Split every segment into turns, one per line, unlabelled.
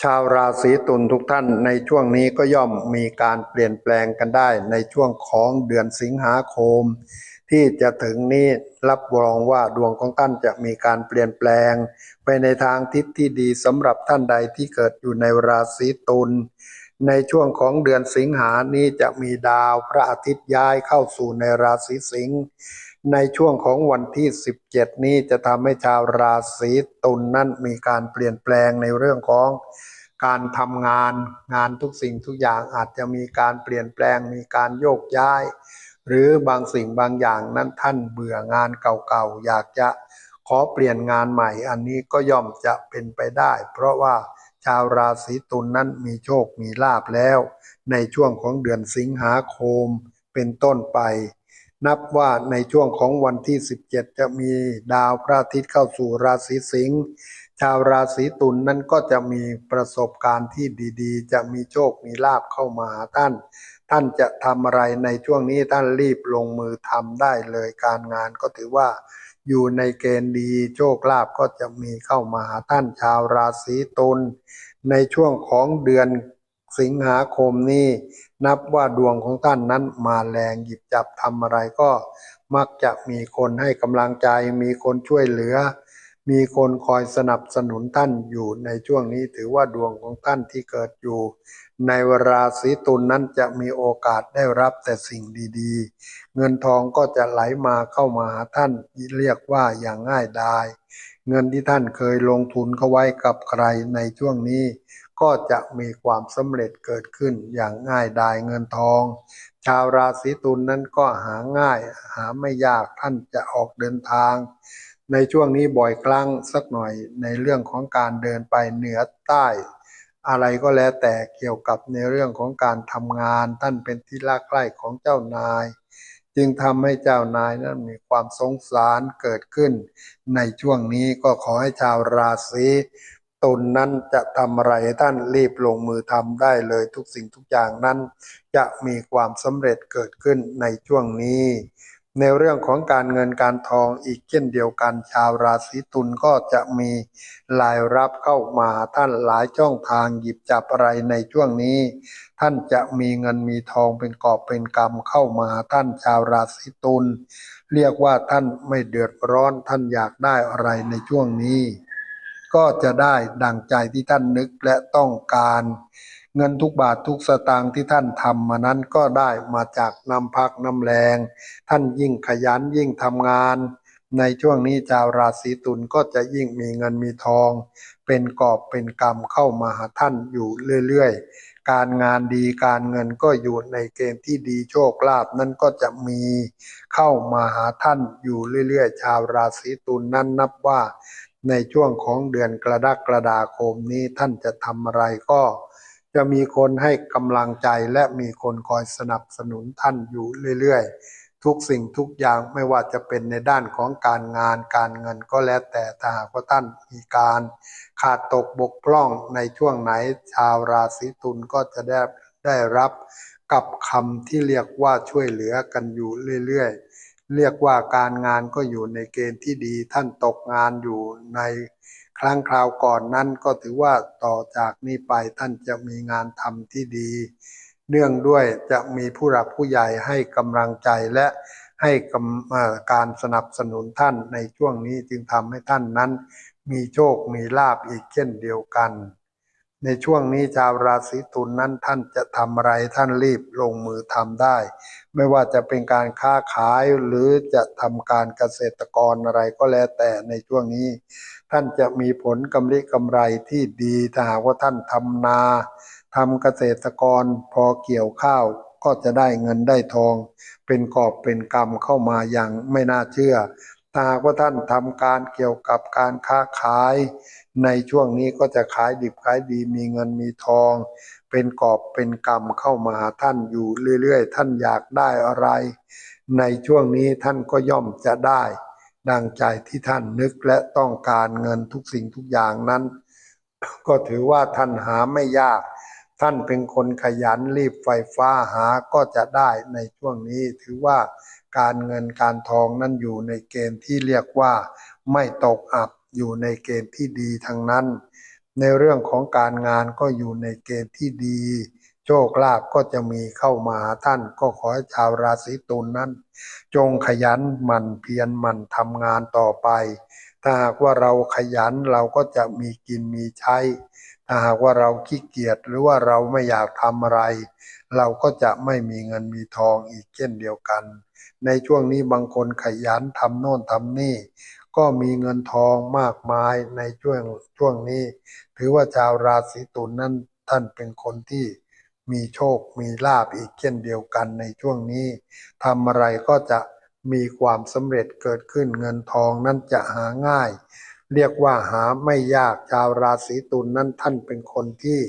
ชาวราศีตุลทุกท่านในช่วงนี้ก็ย่อมมีการเปลี่ยนแปลงกันได้ในช่วงของเดือนสิงหาคม ที่จะถึงนี้รับรองว่าดวงของท่านจะมีการเปลี่ยนแปลง ไปในทางทิศที่ดีสำหรับท่านใดที่เกิดอยู่ในราศีตุลในช่วงของเดือนสิงหานี้จะมีดาวพระอาทิตย์ย้ายเข้าสู่ในราศีสิงห์ ในช่วงของวันที่ 17 นี้จะทำให้ชาวราศีตุลนนั้นมีการเปลี่ยนแปลงในเรื่องของการทำงานงานทุกสิ่งทุกอย่างอาจจะมีการเปลี่ยนแปลงมีการโยกย้าย หรือบางสิ่งบางอย่างนั้นท่านเบื่องานเก่าๆ อยากจะขอเปลี่ยนงานใหม่ อันนี้ก็ย่อมจะเป็นไปได้ เพราะว่าชาวราศีตุลนนั้นมีโชคมีลาบแล้ว ในช่วงของเดือนสิงหาคมเป็นต้นไป นับว่าในช่วงของวันที่ 17 จะมีดาวพระอาทิตย์เข้าสู่ราศีสิงห์ชาวราศีตุลนนั้นก็จะมีประสบการณ์ที่ดีๆ จะมีโชคมีลาบเข้ามาหาท่าน ท่านจะทำอะไรในช่วงนี้ท่านรีบลงมือทำได้เลยการงานก็ถือว่าอยู่ในเกณฑ์ดีโชคลาภก็จะมีเข้ามาหาท่านชาวราศีตุลในช่วงของเดือน สิงหาคมนี้นับว่าดวงของท่านนั้นมาแรงหยิบจับทำอะไรก็มักจะมีคนให้กำลังใจ มีคนช่วยเหลือ มีคนคอยสนับสนุนท่านอยู่ในช่วงนี้ถือว่าดวงของท่านที่เกิดอยู่ ในราศีตุลนนั้นจะมีโอกาสได้รับแต่สิ่งดีๆ เงินทองก็จะไหลมาเข้ามาหาท่านเรียกว่าอย่างง่ายดาย เงินที่ท่านเคยลงทุนเข้าไว้กับใครในช่วงนี้ ก็จะมีความสำเร็จเกิดขึ้นอย่างง่ายดายเงินทอง ชาวราศีตุลนนั้นก็หาง่ายหาไม่ยากท่านจะออกเดินทาง ในช่วงนี้บ่อยครั้งสักหน่อยในเรื่องของการเดินไปเหนือใต้ อะไรก็แล้วแต่เกี่ยวกับในเรื่องของการทำงาน ท่านเป็นที่รักใคร่ของเจ้านาย จึงทำให้เจ้านายนั้นมีความสงสารเกิดขึ้น ในช่วงนี้ก็ขอให้ชาวราศี ตนนั้นจะทำอะไรให้ท่านรีบลงมือทำได้เลยทุกสิ่งทุกอย่างนั้น จะมีความสำเร็จเกิดขึ้นในช่วงนี้ ในเรื่องของการเงินการทองอีกเช่นเดียวกันชาวราศีตุลก็จะมีรายรับเข้ามาท่านหลายช่องทางหยิบจับอะไรในช่วงนี้ ท่านจะมีเงินมีทองเป็นกอบเป็นกำเข้ามาท่านชาวราศีตุลเรียกว่าท่านไม่เดือดร้อนท่านอยากได้อะไรในช่วงนี้ ก็จะได้ดังใจที่ท่านนึกและต้องการ เงินทุกบาททุกสตางค์ที่ท่านทำมานั้นก็ได้มาจากน้ำพักน้ำแรง ท่านยิ่งขยันยิ่งทำงาน ในช่วงนี้ชาวราศีตุลก็จะยิ่งมีเงินมีทอง เป็นกอบเป็นกำเข้ามาหาท่านอยู่เรื่อยๆ การงานดีการเงินก็อยู่ในเกณฑ์ที่ดีโชคลาภนั้นก็จะมีเข้ามาหาท่านอยู่เรื่อยๆ ชาวราศีตุลนั้นนับว่า ในช่วงของเดือนกระดักฎาคมนี้ท่านจะทำอะไรก็ จะมีคนให้กำลังใจและมีคนคอยสนับสนุนท่านอยู่เรื่อยๆ ทุกสิ่งทุกอย่างไม่ว่าจะเป็นในด้านของการงานการเงินก็แล้วแต่ถ้าหากว่าท่านมีการขาดตกบกพร่องในช่วงไหนชาวราศีตุลก็จะได้ได้รับกับคำที่เรียกว่าช่วยเหลือกันอยู่เรื่อยๆ เรียกว่าการงานก็อยู่ในเกณฑ์ที่ดี ท่านตกงานอยู่ในครั้งคราวก่อนนั้นก็ถือว่าต่อจากนี้ไปท่านจะมีงานทำที่ดี เนื่องด้วยจะมีผู้หลักผู้ใหญ่ให้กำลังใจและให้การสนับสนุนท่านในช่วงนี้จึงทำให้ท่านนั้น มีโชคมีลาภอีกเช่นเดียวกัน ในช่วงนี้ชาวราศีตุลนนั้นท่านจะทำอะไรท่านรีบลงมือทำได้ ไม่ว่าจะเป็นการค้าขายหรือจะทำการเกษตรกรอะไรก็แล้วแต่ในช่วงนี้ ท่านจะมีผลกำไรกำไรที่ดีถ้าหากว่าท่านทำนาทำเกษตรกรพอเกี่ยวข้าวก็จะได้เงินได้ทอง เป็นกอบเป็นกำเข้ามาอย่างไม่น่าเชื่อ ถ้าหากว่าท่านทำการเกี่ยวกับการค้าขาย ในช่วงนี้ก็จะขายดิบขายดีมีเงินมีทอง เป็นกอบเป็นกำเข้ามาหาท่านอยู่เรื่อยๆ ท่านอยากได้อะไร ในช่วงนี้ท่านก็ย่อมจะได้ ดังใจที่ท่านนึกและต้องการเงินทุกสิ่งทุกอย่างนั้น ก็ถือว่าท่านหาไม่ยากท่านเป็นคนขยันรีบไฟฟ้าหาก็จะได้ในช่วงนี้ถือว่า การเงินการทองนั้นอยู่ในเกณฑ์ที่เรียกว่า ไม่ตกอับอยู่ในเกณฑ์ที่ดีทั้งนั้น ในเรื่องของการงานก็อยู่ในเกณฑ์ที่ดี โชคลาภก็จะมีเข้ามาหาท่านก็ขอให้ชาวราศีตุลนั้น จงขยันหมั่นเพียรหมั่นทำงานต่อไป ถ้าหากว่าเราขยันเราก็จะมีกินมีใช้ ถ้าหากว่าเราขี้เกียจหรือว่าเราไม่อยากทำอะไร เราก็จะไม่มีเงินมีทองอีกเช่นเดียวกัน ในช่วงนี้บางคนขยันทำโน่นทำนี่ ก็มีเงินทองมากมายในช่วงช่วงนี้ ถือว่าชาวราศีตุลนั้นท่านเป็นคนที่มีโชคมีลาภอีกเช่นเดียวกันในช่วงนี้ทำอะไรก็จะมีความสำเร็จเกิดขึ้นเงินทองนั้นจะหาง่าย เรียกว่าหาไม่ยากชาวราศีตุลนั้นท่านเป็นคนที่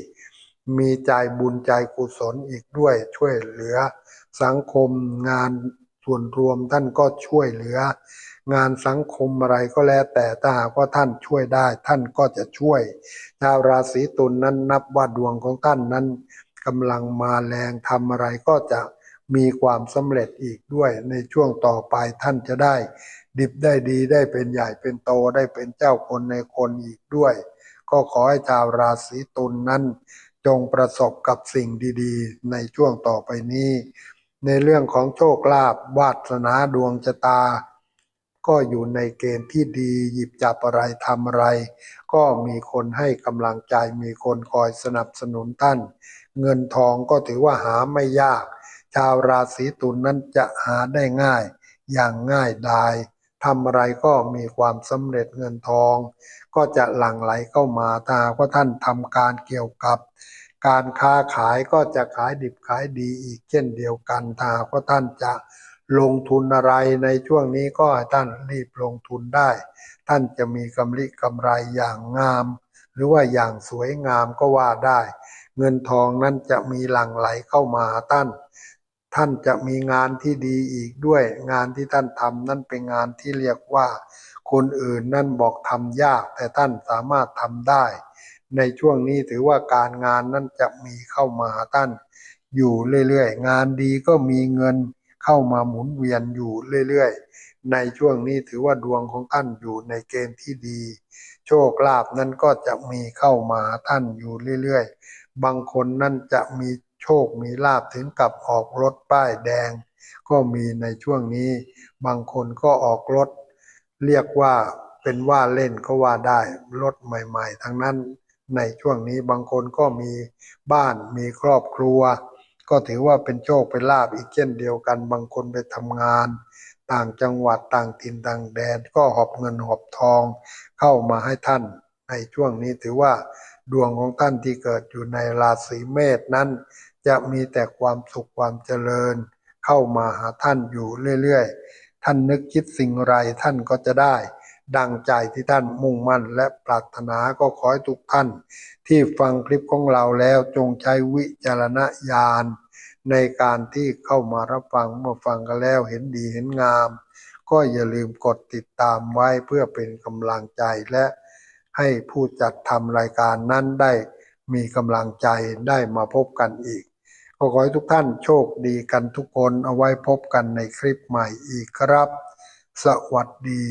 มีใจบุญใจกุศลอีกด้วยช่วยเหลือ สังคมงาน ส่วนรวมท่านก็ช่วยเหลือ งานสังคมอะไรก็แล้ว แต่ถ้าหากว่าท่านช่วยได้ ท่านก็จะช่วย ชาวราศีตุลนนั้นนับว่าดวงของท่านนั้นกำลังมาแรงทำอะไรก็จะมีความสำเร็จอีกด้วยในช่วงต่อไปท่านจะได้ ดิบได้ดีได้เป็นใหญ่เป็นโตได้เป็นเจ้าคนในคนอีกด้วย ก็ขอให้ชาวราศีตุลนนั้น จงประสบกับสิ่งดีๆ ในช่วงต่อไปนี้ ในเรื่องของโชคลาภวาสนาดวงชะตา ก็อยู่ในเกณฑ์ที่ดีหยิบจับอะไรทำอะไร ก็มีคนให้กำลังใจมีคนคอยสนับสนุนท่าน เงินทองก็ถือว่าหาไม่ยาก ชาวราศีตุลนนั้นจะหาได้ง่าย อย่างง่ายดายทำอะไรก็มีความสำเร็จเงินทอง ก็จะหลั่งไหลเข้ามาถ้าหากว่าท่านทำการเกี่ยวกับ การค้าขายก็จะขายดิบขายดีอีกเช่นเดียวกันถ้ากว่าท่านจะลงทุนอะไรในช่วงนี้ก็ให้ท่านรีบลงทุนได้ ท่านจะมีกำไรกำไรอย่างงาม หรือว่าอย่างสวยงามก็ว่าได้ เงินทองนั้นจะมีหลั่งไหลเข้ามาท่าน ท่านจะมีงานที่ดีอีกด้วย งานที่ท่านทำนั่นเป็นงานที่เรียกว่า คนอื่นนั่นบอกทำยากแต่ท่านสามารถทำได้ ในช่วงนี้ถือว่าการงานนั้นจะมีเข้ามาหาท่านอยู่เรื่อยๆ งานดีก็มีเงินเข้ามาหมุนเวียนอยู่เรื่อยๆ ในช่วงนี้ถือว่าดวงของท่านอยู่ในเกณฑ์ที่ดี โชคลาภนั้นก็จะมีเข้ามาหาท่านอยู่เรื่อยๆ บางคนนั่นจะมีโชคมีลาภถึงกับออกรถป้ายแดง ก็มีในช่วงนี้ บางคนก็ออกรถ เรียกว่าเป็นว่าเล่นก็ว่าได้รถใหม่ ๆ ทั้งนั้น ในช่วงนี้บางคนก็มีบ้านมีครอบครัว ก็ถือว่าเป็นโชคเป็นลาภอีกเช่นเดียวกัน บางคนไปทำงาน ต่างจังหวัดต่างถิ่นต่างแดน ก็หอบเงินหอบทองเข้ามาให้ท่าน ในช่วงนี้ถือว่าดวงของท่านที่เกิดอยู่ในราศีเมษนั้น จะมีแต่ความสุขความเจริญ เข้ามาหาท่านอยู่เรื่อยๆ ท่านนึกคิดสิ่งไรท่านก็จะได้ ดังใจที่ท่านมุ่งมั่นและปรารถนาก็ขอให้ทุกท่าน ที่ฟังคลิปของเราแล้วจงใช้วิจารณญาณ ในการที่เข้ามารับฟังเมื่อฟังกันแล้วเห็นดีเห็นงาม ก็อย่าลืมกดติดตามไว้เพื่อเป็นกำลังใจและให้ผู้จัดทำรายการนั้นได้มีกำลังใจได้มาพบกันอีกก็ขอให้ทุกท่านโชคดีกันทุกคนเอาไว้พบกันในคลิปใหม่อีกครับ สวัสดี